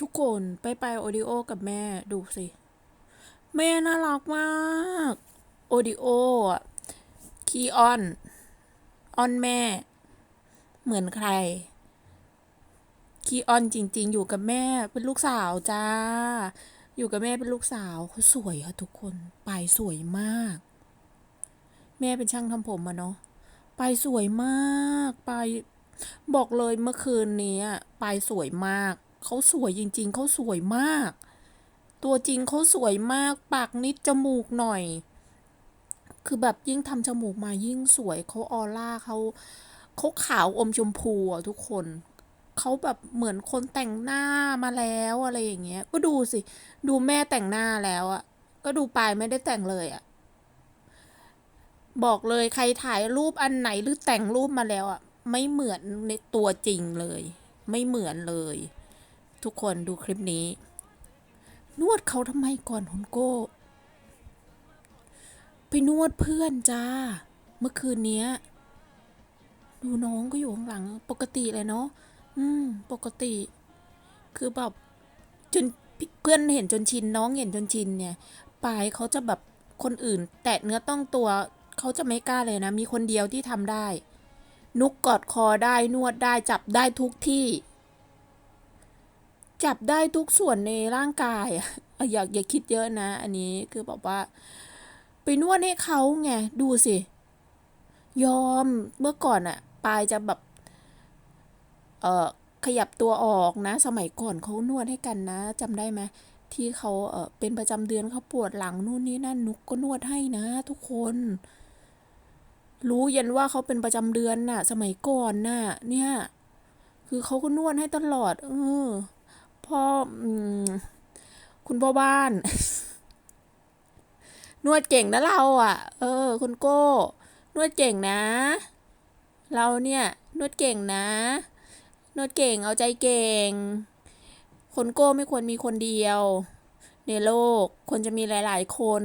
ทุกคนไปไปโอดิโอกับแม่ดูสิ แม่น่ารักมากโอดิโออะคีออนออนแม่ เหมือนใคร คีออนจริง ๆ อยู่กับแม่เป็นลูกสาวจ้า อยู่กับแม่เป็นลูกสาวเขาสวยค่ะทุกคนปายสวยมาก แม่เป็นช่างทำผมอะเนาะปายสวยมากปายบอกเลยเมื่อคืนนี้อะปายสวยมาก เขาสวยจริง ๆ เขาสวยมาก ตัวจริงเขาสวยมาก ปากนิดจมูกหน่อย คือแบบยิ่งทำจมูกมายิ่งสวยเขาออร่าเขาเขาขาวอมชมพูอะทุกคนเขาแบบเหมือนคนแต่งหน้ามาแล้วอะไรอย่างเงี้ย ก็ดูสิ ดูแม่แต่งหน้าแล้วอะก็ดูปลายไม่ได้แต่งเลยอะบอกเลยใครถ่ายรูปอันไหนหรือแต่งรูปมาแล้วอะไม่เหมือนในตัวจริงเลย ไม่เหมือนเลย ทุกคนดูคลิปนี้ นวดเขาทำไมก่อนคุณโก้ ไปนวดเพื่อนจ้า เมื่อคืนเนี้ย ดูน้องก็อยู่ข้างหลัง ปกติเลยเนาะอืม ปกติ คือแบบจนเพื่อนเห็นจนชินน้องเห็นจนชินเนี่ยปายเขาจะแบบคนอื่น แตะเนื้อต้องตัวเขาจะไม่กล้าเลยนะ มีคนเดียวที่ทำได้ นุกกอดคอได้นวดได้จับได้ทุกที่ จับได้ทุกส่วนในร่างกายอะอยากอย่าคิดเยอะนะ อันนี้คือแบบว่า ไปนวดให้เขาไงดูสิ ยอมเมื่อก่อนอะปายจะแบบ เออขยับตัวออกนะ สมัยก่อนเขานวดให้กันนะจำได้ไหมที่เขาเออเป็นประจำเดือนเขาปวดหลังนู่นนี่นั่นนุกก็นวดให้นะทุกคน รู้ยันว่าเขาเป็นประจำเดือนน่ะ สมัยก่อนน่ะ เนี่ย คือเขาก็นวดให้ตลอด เออ พ่อคุณพ่อบ้าน นวดเก่งนะเราอะ เออ คุณโก้ นวดเก่งนะ เราเนี่ย นวดเก่งนะ นวดเก่งเอาใจเก่ง คนโก้ไม่ควรมีคนเดียว ในโลกควรจะมีหลาย ๆ คน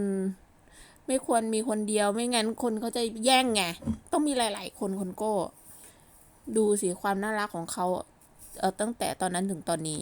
ไม่ควรมีคนเดียวไม่งั้นคนเขาจะแย่งไงต้องมีหลาย ๆ คนคนโก้ ดูสิความน่ารักของเขาเออตั้งแต่ตอนนั้นถึงตอนนี้